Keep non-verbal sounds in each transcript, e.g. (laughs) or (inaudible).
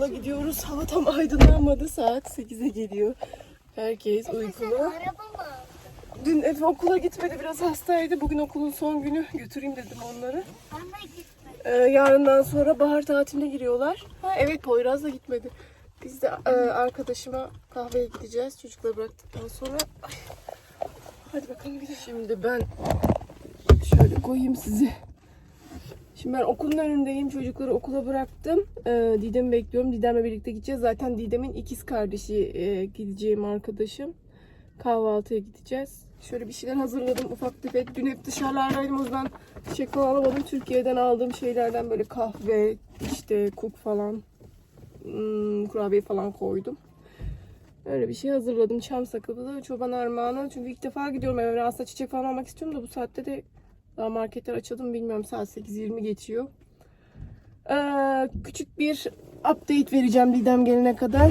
okula gidiyoruz. Hava tam aydınlanmadı. Saat 8'e geliyor. Herkes uykulu. Dün Efe okula gitmedi. Biraz hastaydı. Bugün okulun son günü. Götüreyim dedim onları. Ee, yarından sonra bahar tatiline giriyorlar. Ha, evet Poyraz da gitmedi. Biz de e, arkadaşıma kahveye gideceğiz. Çocukları bıraktıktan sonra. Ay. Hadi bakalım gidelim. Şimdi ben şöyle koyayım sizi. Şimdi ben okulun önündeyim. Çocukları okula bıraktım. Ee, Didem'i bekliyorum. Didem'le birlikte gideceğiz. Zaten Didem'in ikiz kardeşi e, gideceğim arkadaşım. Kahvaltıya gideceğiz. Şöyle bir şeyler hazırladım ufak tefek. Dün hep dışarılardaydım o yüzden çiçek falan alamadım. Türkiye'den aldığım şeylerden böyle kahve, işte kuk falan, hmm, kurabiye falan koydum. Öyle bir şey hazırladım. Çam sakızı da çoban armağanı. Çünkü ilk defa gidiyorum eve. Aslında çiçek falan almak istiyorum da bu saatte de daha marketler açıldı mı bilmiyorum. Saat 8.20 geçiyor. Ee, küçük bir update vereceğim Didem gelene kadar.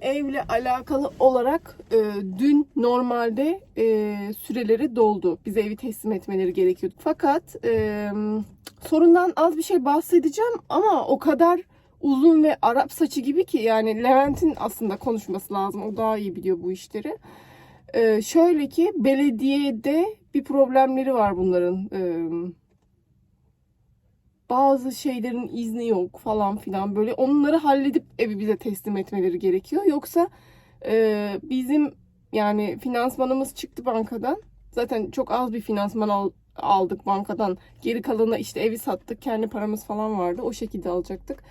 Evle alakalı olarak e, dün normalde e, süreleri doldu. Bize evi teslim etmeleri gerekiyordu. Fakat e, sorundan az bir şey bahsedeceğim ama o kadar uzun ve Arap saçı gibi ki yani Levent'in aslında konuşması lazım. O daha iyi biliyor bu işleri. E, şöyle ki belediyede bir problemleri var bunların. E, bazı şeylerin izni yok falan filan böyle onları halledip evi bize teslim etmeleri gerekiyor. Yoksa e, bizim yani finansmanımız çıktı bankadan. Zaten çok az bir finansman al- aldık bankadan. Geri kalanı işte evi sattık. Kendi paramız falan vardı. O şekilde alacaktık.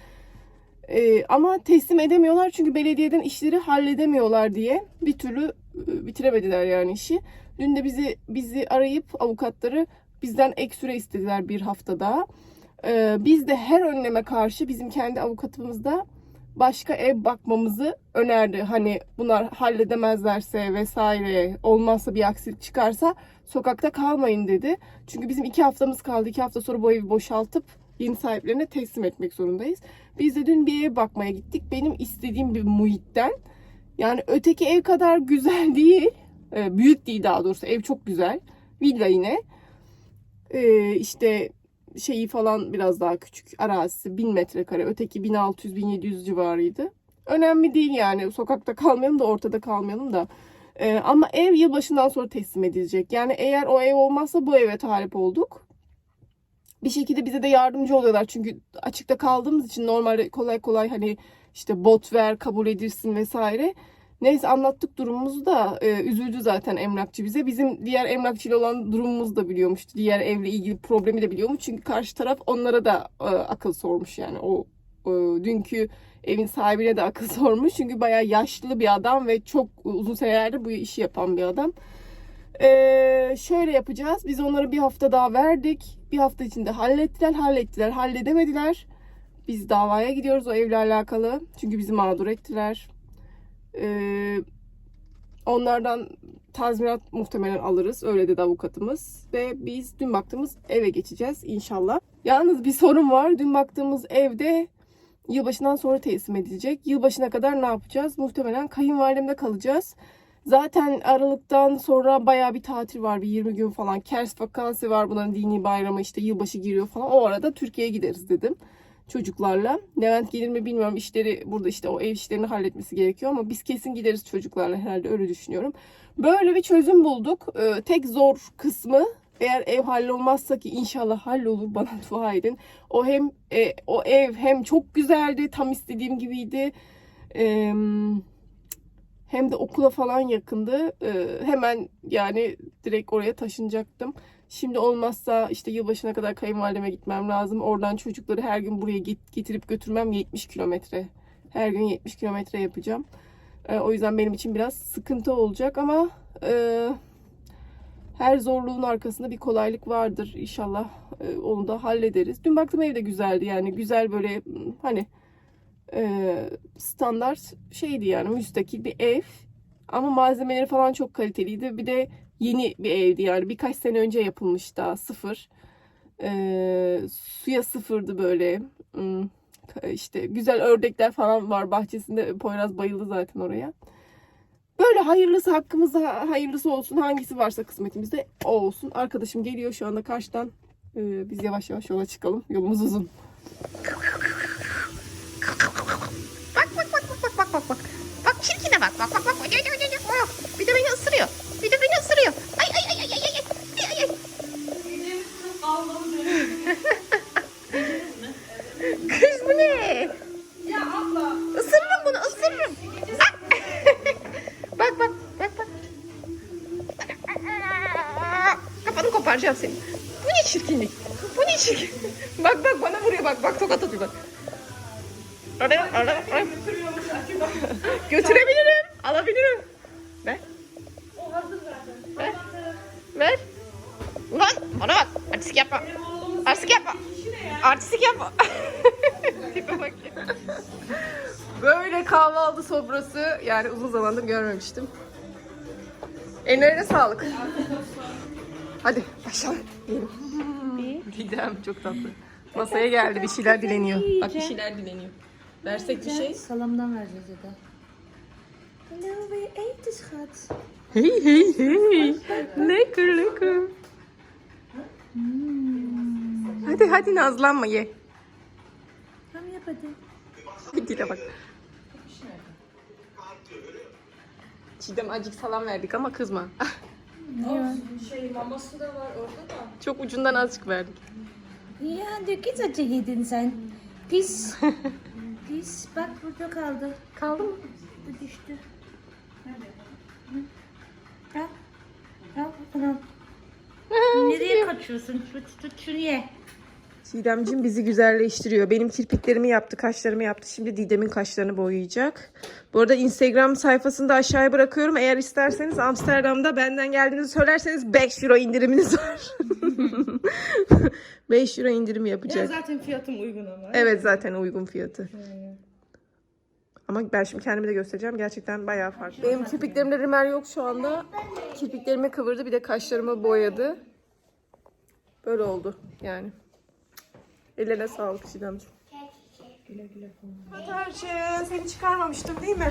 E, ama teslim edemiyorlar çünkü belediyeden işleri halledemiyorlar diye bir türlü e, bitiremediler yani işi. Dün de bizi bizi arayıp avukatları bizden ek süre istediler bir hafta daha. Ee, biz de her önleme karşı bizim kendi avukatımız da başka ev bakmamızı önerdi. Hani bunlar halledemezlerse vesaire olmazsa bir aksilik çıkarsa sokakta kalmayın dedi. Çünkü bizim iki haftamız kaldı. İki hafta sonra bu evi boşaltıp yeni sahiplerine teslim etmek zorundayız. Biz de dün bir ev bakmaya gittik. Benim istediğim bir muhitten. Yani öteki ev kadar güzel (laughs) değil. Ee, büyük değil daha doğrusu. Ev çok güzel. Villa yine. Ee, işte şeyi falan biraz daha küçük arazisi 1000 metrekare öteki 1600-1700 civarıydı. Önemli değil yani sokakta kalmayalım da ortada kalmayalım da. Ee, ama ev yılbaşından sonra teslim edilecek. Yani eğer o ev olmazsa bu eve talip olduk. Bir şekilde bize de yardımcı oluyorlar. Çünkü açıkta kaldığımız için normalde kolay kolay hani işte bot ver kabul edilsin vesaire. Neyse anlattık durumumuzu da e, üzüldü zaten emlakçı bize. Bizim diğer emlakçıyla olan durumumuzu da biliyormuş. Diğer evle ilgili problemi de biliyormuş. Çünkü karşı taraf onlara da e, akıl sormuş yani. O e, dünkü evin sahibine de akıl (laughs) sormuş. Çünkü bayağı yaşlı bir adam ve çok uzun senelerdir bu işi yapan bir adam. E, şöyle yapacağız. Biz onlara bir hafta daha verdik. Bir hafta içinde hallettiler, hallettiler, halledemediler. Biz davaya gidiyoruz o evle alakalı. Çünkü bizi mağdur ettiler. Ee, onlardan tazminat muhtemelen alırız. Öyle dedi avukatımız. Ve biz dün baktığımız eve geçeceğiz inşallah. Yalnız bir sorun var. Dün baktığımız evde yılbaşından sonra teslim edilecek. Yılbaşına kadar ne yapacağız? Muhtemelen kayınvalidemde kalacağız. Zaten Aralık'tan sonra bayağı bir tatil var. Bir 20 gün falan. Kers vakansı var. Bunların dini bayramı işte yılbaşı giriyor falan. O arada Türkiye'ye gideriz dedim çocuklarla. Levent gelir mi bilmiyorum. İşleri burada işte o ev işlerini halletmesi gerekiyor ama biz kesin gideriz çocuklarla herhalde öyle düşünüyorum. Böyle bir çözüm bulduk. Ee, tek zor kısmı eğer ev hallolmazsa ki inşallah hallolur bana (laughs) dua edin. O hem e, o ev hem çok güzeldi, tam istediğim gibiydi. Ee, hem de okula falan yakındı. Ee, hemen yani direkt oraya taşınacaktım. Şimdi olmazsa işte yılbaşına kadar kayınvalideme gitmem lazım. Oradan çocukları her gün buraya get- getirip götürmem 70 kilometre. Her gün 70 kilometre yapacağım. Ee, o yüzden benim için biraz sıkıntı olacak ama e, her zorluğun arkasında bir kolaylık vardır. İnşallah e, onu da hallederiz. Dün baktım ev de güzeldi yani güzel böyle hani e, standart şeydi yani müstakil bir ev. Ama malzemeleri falan çok kaliteliydi. Bir de yeni bir evdi yani birkaç sene önce yapılmış daha sıfır. Ee, suya sıfırdı böyle. Hmm, işte güzel ördekler falan var bahçesinde. Poyraz bayıldı zaten oraya. Böyle hayırlısı hakkımızda hayırlısı olsun. Hangisi varsa kısmetimizde o olsun. Arkadaşım geliyor şu anda karşıdan. Ee, biz yavaş yavaş yola çıkalım. Yolumuz uzun. Bak bak bak bak bak bak bak bak. Bak çirkine bak bak bak bak. Ay, ay, ay, ay, ay. Bir de beni ısırıyor. Bir de beni ısırıyor. Ay ay ay ay ay ay. ay, ay. (laughs) Kız bu ne? Ya abla. Isırırım bunu ısırırım. Bak (laughs) bak bak bak. Kafanı koparacağım seni. Bu ne çirkinlik? Bu ne çirkin? bak bak bana vuruyor bak bak tokat atıyor bak. Ara, ara, ara. Götürebilirim. Alabilirim. Ver. O hazır zaten. Ver. Ver. Ulan bana bak. Artistik yapma. Artistik yapma. Artistik yapma. (laughs) Tipe bak ya. Böyle kahvaltı sofrası yani uzun zamandır görmemiştim. Ellerine sağlık. Hadi başlayalım. Didem çok tatlı. Masaya geldi bir şeyler dileniyor. Bak bir şeyler dileniyor. Versek bir şey. Salamdan vereceğiz ya da. Hallo, wil je eten, schat? Hey hey hey. Lekker lekker. Hadi hadi nazlanma ye. Tamam yap hadi. Dile bak. Çiğdem acık salam verdik ama kızma. Şey maması da var orada da. Çok ucundan azıcık verdik. Ya dök acı yedin sen. Pis. (laughs) Pis. Bak burada kaldı. Kaldı mı? Bu düştü. Al. Al bakalım. Nereye kaçıyorsun? Tut tut şunu ye. Çiğdemciğim bizi güzelleştiriyor. Benim kirpiklerimi yaptı, kaşlarımı yaptı. Şimdi Didem'in kaşlarını boyayacak. Bu arada Instagram sayfasını da aşağıya bırakıyorum. Eğer isterseniz Amsterdam'da benden geldiğinizi söylerseniz 5 euro indiriminiz var. (laughs) 5 euro indirim yapacak. zaten fiyatım uygun ama. Evet zaten uygun fiyatı. Ama ben şimdi kendimi de göstereceğim. Gerçekten bayağı farklı. Benim kirpiklerimde rimel yok şu anda. Kirpiklerimi kıvırdı bir de kaşlarımı boyadı. Böyle oldu yani. Ellerine sağlık Çiğdemciğim. Güle seni çıkarmamıştım değil mi?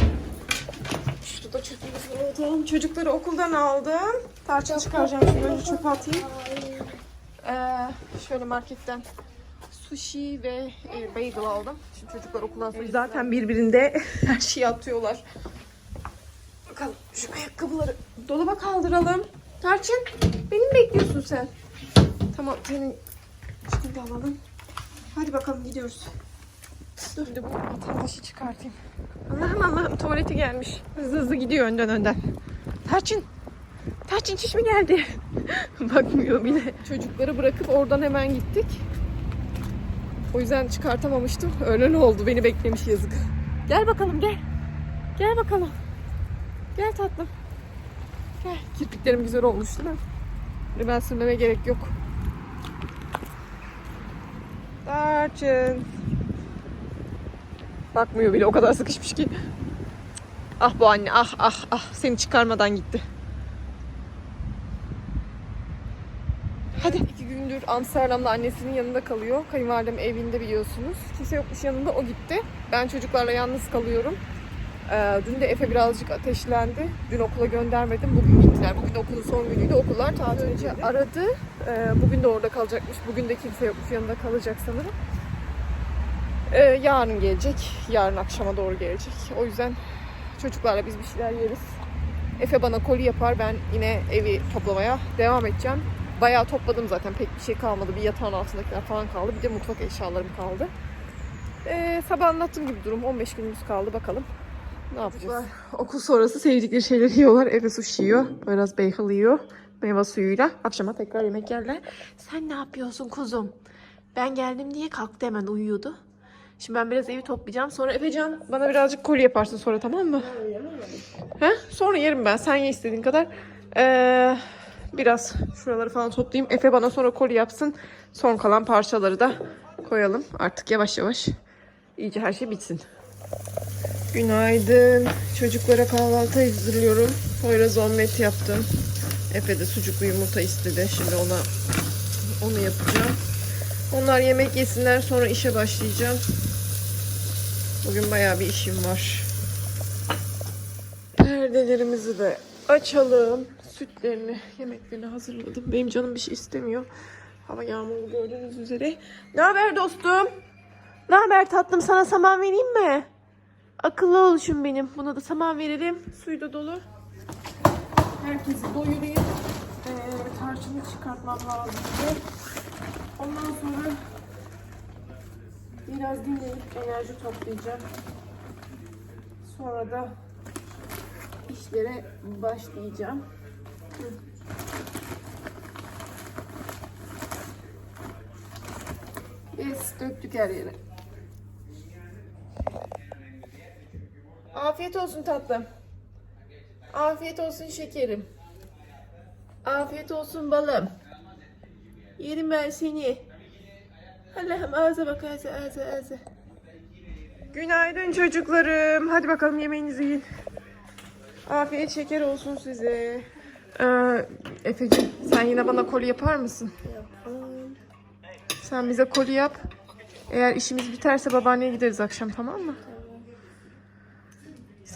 Şurada da çöpümüzü atalım. Çocukları okuldan aldım. Tarçın çıkaracağım şimdi önce çöpe atayım. Ee, şöyle marketten sushi ve e, bagel aldım. Şimdi çocuklar okuldan sonra zaten birbirinde (laughs) her şeyi atıyorlar. Bakalım şu ayakkabıları dolaba kaldıralım. Tarçın beni mi bekliyorsun sen? Tamam senin da alalım. Hadi bakalım gidiyoruz. Dur bir de bu vatandaşı çıkartayım. Allah'ım Allah'ım tuvalete gelmiş. Hızlı hızlı gidiyor önden önden. Tarçın. Tarçın çiş mi geldi? (laughs) Bakmıyor bile. Çocukları bırakıp oradan hemen gittik. O yüzden çıkartamamıştım. Öğlen oldu. Beni beklemiş yazık. Gel bakalım gel. Gel bakalım. Gel tatlım. Gel. Kirpiklerim güzel olmuş değil mi? Ben sürmeme gerek yok. Tarçın. Bakmıyor bile o kadar sıkışmış ki. Ah bu anne ah ah ah seni çıkarmadan gitti. Hadi. iki gündür Amsterdam'da annesinin yanında kalıyor. Kayınvalidem evinde biliyorsunuz. Kimse yokmuş yanında o gitti. Ben çocuklarla yalnız kalıyorum. Ee, dün de Efe birazcık ateşlendi. Dün okula göndermedim. Bugün gittiler. Bugün okulun son günüydü. Okullar tatil önce aradı. Ee, bugün de orada kalacakmış. Bugün de kimse yokmuş yanında kalacak sanırım. Ee, yarın gelecek. Yarın akşama doğru gelecek. O yüzden çocuklarla biz bir şeyler yeriz. Efe bana koli yapar. Ben yine evi toplamaya devam edeceğim. Bayağı topladım zaten. Pek bir şey kalmadı. Bir yatağın altındakiler falan kaldı. Bir de mutfak eşyalarım kaldı. Ee, sabah anlattığım gibi durum. 15 günümüz kaldı. Bakalım ne yapacağız? Okul sonrası sevdikleri şeyleri yiyorlar. Efe sushi yiyor. Biraz bagel yiyor. Meyve suyuyla. Akşama tekrar yemek yerler. Sen ne yapıyorsun kuzum? Ben geldim diye kalktı hemen uyuyordu. Şimdi ben biraz evi toplayacağım. Sonra Efecan bana birazcık koli yaparsın sonra tamam mı? He? Sonra yerim ben. Sen ye istediğin kadar. Ee, biraz şuraları falan toplayayım. Efe bana sonra koli yapsın. Son kalan parçaları da koyalım. Artık yavaş yavaş iyice her şey bitsin. Günaydın. Çocuklara kahvaltı hazırlıyorum. Poyraz omlet yaptım. Efe de sucuklu yumurta istedi. Şimdi ona onu yapacağım. Onlar yemek yesinler sonra işe başlayacağım. Bugün bayağı bir işim var. Perdelerimizi de açalım. Sütlerini, yemeklerini hazırladım. Benim canım bir şey istemiyor. Hava yağmurlu gördüğünüz üzere. Ne haber dostum? Ne haber tatlım sana saman vereyim mi? Akıllı oluşum benim. Buna da saman verelim. Suyu da dolu. Herkesi doyurayım. Ee, tarçını çıkartmam lazım. Ondan sonra biraz dinlenip enerji toplayacağım. Sonra da işlere başlayacağım. Hı. Yes, döktük her yere. Afiyet olsun tatlım. Afiyet olsun şekerim. Afiyet olsun balım. Yerim ben seni. Allah'ım ağza bak ağza ağza ağza. Günaydın çocuklarım. Hadi bakalım yemeğinizi yiyin. Afiyet şeker olsun size. Ee, Efe'cim sen yine bana koli yapar mısın? Sen bize koli yap. Eğer işimiz biterse babaanneye gideriz akşam tamam mı?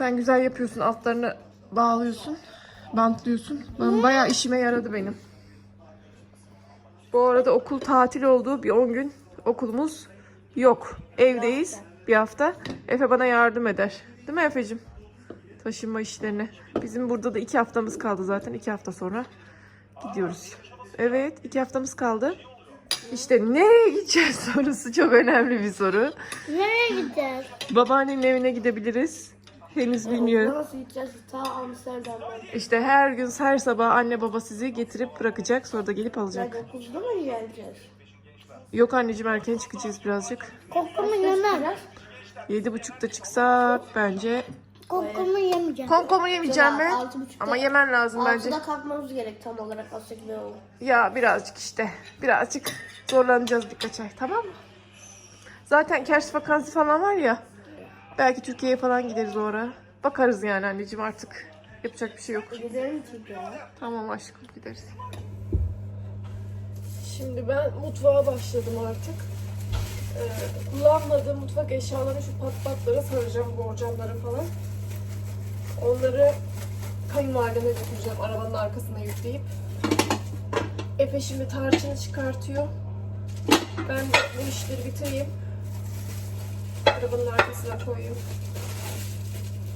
Sen güzel yapıyorsun. Altlarını bağlıyorsun. Bantlıyorsun. Ben bayağı işime yaradı benim. Bu arada okul tatil oldu. Bir 10 gün okulumuz yok. Evdeyiz bir hafta. Efe bana yardım eder. Değil mi Efe'cim? Taşınma işlerine. Bizim burada da iki haftamız kaldı zaten. iki hafta sonra gidiyoruz. Evet iki haftamız kaldı. İşte nereye gideceğiz (laughs) sorusu çok önemli bir soru. Nereye gideceğiz? Babaannemin evine gidebiliriz. Henüz bilmiyorum. Nasıl gideceğiz? Ta Amsterdam'dan. İşte her gün her sabah anne baba sizi getirip bırakacak. Sonra da gelip alacak. Yani 9'da mı geleceğiz? Yok anneciğim erken çıkacağız birazcık. Kokumu yemem. Yedi buçukta çıksak bence. Kokumu yemeyeceğim. Komkomu yemeyeceğim mi? Altı buçukta- Ama yemen lazım bence. Altıda kalkmamız gerek tam olarak az gibi olur. Ya birazcık işte. Birazcık zorlanacağız birkaç ay tamam mı? Zaten kers vakansı falan var ya. Belki Türkiye'ye falan gideriz o ara. Bakarız yani anneciğim artık. Yapacak bir şey yok. Gidelim ya. Tamam aşkım gideriz. Şimdi ben mutfağa başladım artık. Ee, kullanmadığım mutfak eşyalarını şu pat patlara saracağım, borcamları falan. Onları kayınvalideme götüreceğim arabanın arkasına yükleyip. Efe şimdi tarçını çıkartıyor. Ben bu işleri bitireyim. Arabanın arkasına koyayım.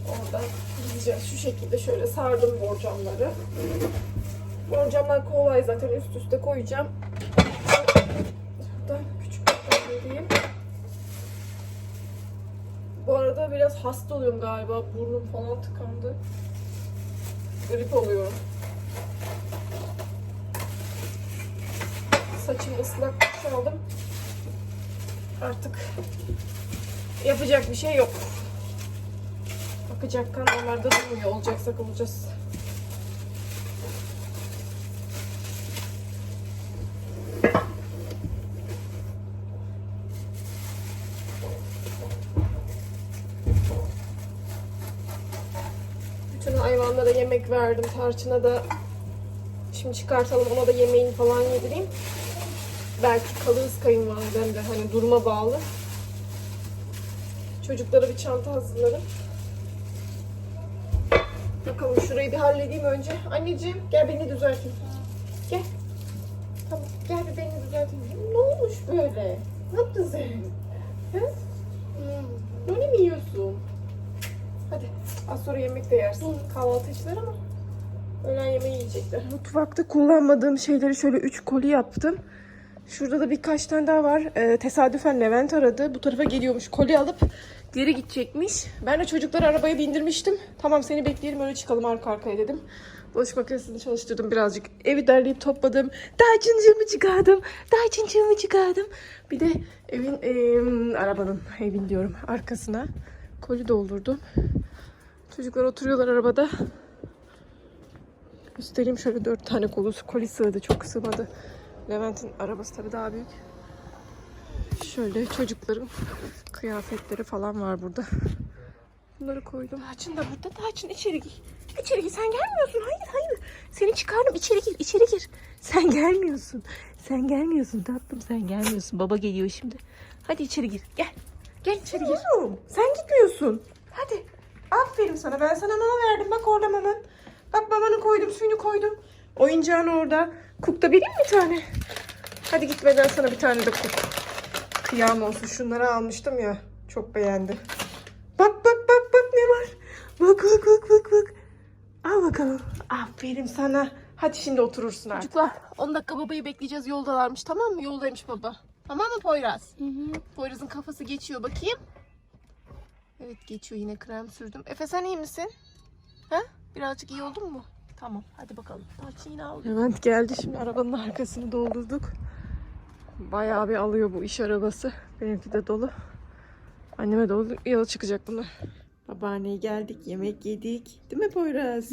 Oradan gideceğiz. Şu şekilde şöyle sardım borcamları. Borcamlar kolay zaten üst üste koyacağım. Şuradan küçük bir vereyim. Bu arada biraz hasta oluyorum galiba. Burnum falan tıkandı. Grip oluyorum. Saçım ıslak kaldım. Artık yapacak bir şey yok. Bakacak kan onlarda durmuyor. Olacaksak olacağız. Bütün hayvanlara yemek verdim. Tarçına da şimdi çıkartalım ona da yemeğini falan yedireyim. Belki kalırız kayınvalidem de hani duruma bağlı. Çocuklara bir çanta hazırlarım. Bakalım şurayı bir halledeyim önce. Anneciğim gel beni düzeltin. Gel. Tamam gel bir beni düzeltin. Ne olmuş böyle? Ne yaptın sen? He? Hmm. Öyle mi yiyorsun? Hadi az sonra yemek de yersin. Kahvaltı içtiler ama öğlen yemeği yiyecekler. Mutfakta kullanmadığım şeyleri şöyle 3 koli yaptım. Şurada da birkaç tane daha var. Ee, tesadüfen Levent aradı. Bu tarafa geliyormuş. Koli alıp geri gidecekmiş. Ben de çocukları arabaya bindirmiştim. Tamam seni bekleyelim öyle çıkalım arka arkaya dedim. Bulaşık makinesini çalıştırdım birazcık. Evi derleyip topladım. Dayçıncığımı çıkardım. Dayçıncığımı çıkardım. Bir de evin, em, arabanın, evin diyorum arkasına koli doldurdum. Çocuklar oturuyorlar arabada. Göstereyim şöyle dört tane kolu koli sığdı. Çok sığmadı. Levent'in arabası tabii daha büyük. Şöyle çocukların kıyafetleri falan var burada. Bunları koydum. Taçın da burada. Taçın içeri gir. İçeri gir. Sen gelmiyorsun. Hayır hayır. Seni çıkardım. İçeri gir. içeri gir. Sen gelmiyorsun. Sen gelmiyorsun tatlım. Sen gelmiyorsun. Baba geliyor şimdi. Hadi içeri gir. Gel. Gel içeri gir. Sen gitmiyorsun. Hadi. Aferin sana. Ben sana mama verdim. Bak orada maman. Bak mamanı koydum. Suyunu koydum. Oyuncağın orada. Kuk da vereyim mi bir tane? Hadi gitmeden sana bir tane de kuk. Kıyam olsun. Şunları almıştım ya. Çok beğendi. Bak bak bak bak ne var. Bak bak bak bak bak. Al bakalım. Aferin sana. Hadi şimdi oturursun artık. Çocuklar 10 dakika babayı bekleyeceğiz yoldalarmış tamam mı? Yoldaymış baba. Tamam mı Poyraz? Poyraz'ın kafası geçiyor bakayım. Evet geçiyor yine krem sürdüm. Efe sen iyi misin? Ha? Birazcık iyi oldun mu? Tamam hadi bakalım. Tarçın yine aldı. Levent geldi şimdi arabanın arkasını doldurduk. Bayağı bir alıyor bu iş arabası. Benimki de dolu. Anneme dolu yola çıkacak bunlar. Babaanneye geldik, yemek yedik. Değil mi Poyraz?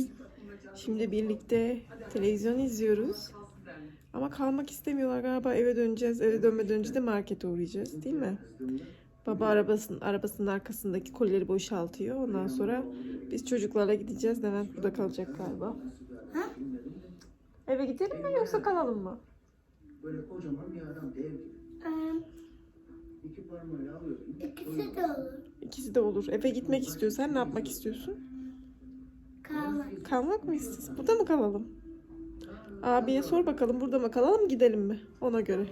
Şimdi birlikte televizyon izliyoruz. Ama kalmak istemiyorlar galiba eve döneceğiz. Eve dönmeden önce de markete uğrayacağız değil mi? Baba arabasının arabasının arkasındaki kolileri boşaltıyor. Ondan sonra biz çocuklarla gideceğiz. Levent burada kalacak galiba. Eve gidelim mi yoksa kalalım mı? Böyle kocaman bir adam dev gibi. İki parmağıyla alıyorsun. İkisi de olur. İkisi de olur. Eve gitmek istiyorsan ne yapmak istiyorsun? Kalmak. Kalmak mı istiyorsun? Burada mı kalalım? Abiye sor bakalım burada mı kalalım gidelim mi? Ona göre. (laughs)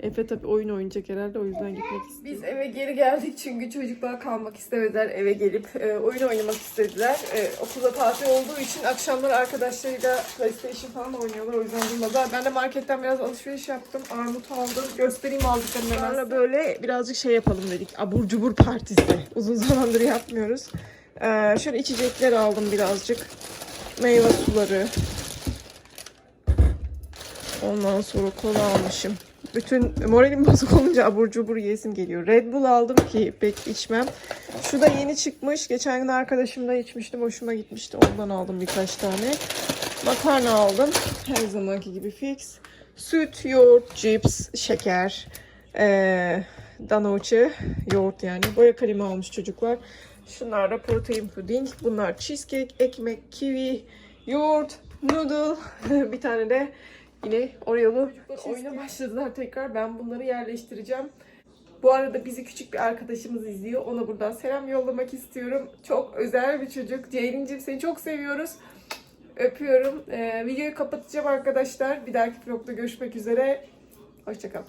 Efe tabii oyun oynayacak herhalde o yüzden gitmek istiyor. Biz eve geri geldik çünkü çocuklar kalmak istemediler eve gelip e, oyun oynamak istediler. E, okulda tatil olduğu için akşamları arkadaşlarıyla PlayStation falan oynuyorlar o yüzden durmadılar. Ben de marketten biraz alışveriş yaptım. Armut aldım. Göstereyim aldıklarımı hemen. Böyle birazcık şey yapalım dedik. Abur cubur partisi. Uzun zamandır yapmıyoruz. E, şöyle içecekler aldım birazcık. Meyve suları. Ondan sonra kola almışım. Bütün moralim (laughs) bozuk olunca abur cubur yesim geliyor. Red Bull aldım ki pek içmem. Şu da yeni çıkmış. Geçen gün arkadaşımla içmiştim. Hoşuma gitmişti. Ondan aldım birkaç tane. Makarna aldım. Her zamanki gibi fix. Süt, yoğurt, cips, şeker. Ee, danoçe, yoğurt yani. Boya kalemi almış çocuklar. Şunlar da protein puding. Bunlar cheesecake, ekmek, kiwi, yoğurt, noodle. (laughs) bir tane de yine Oreo'lu oyuna başladılar tekrar. Ben bunları yerleştireceğim. Bu arada bizi küçük bir arkadaşımız izliyor. Ona buradan selam yollamak istiyorum. Çok özel bir çocuk. Ceylin'cim seni çok seviyoruz. Öpüyorum. Ee, videoyu kapatacağım arkadaşlar. Bir dahaki vlogda görüşmek üzere. Hoşçakalın.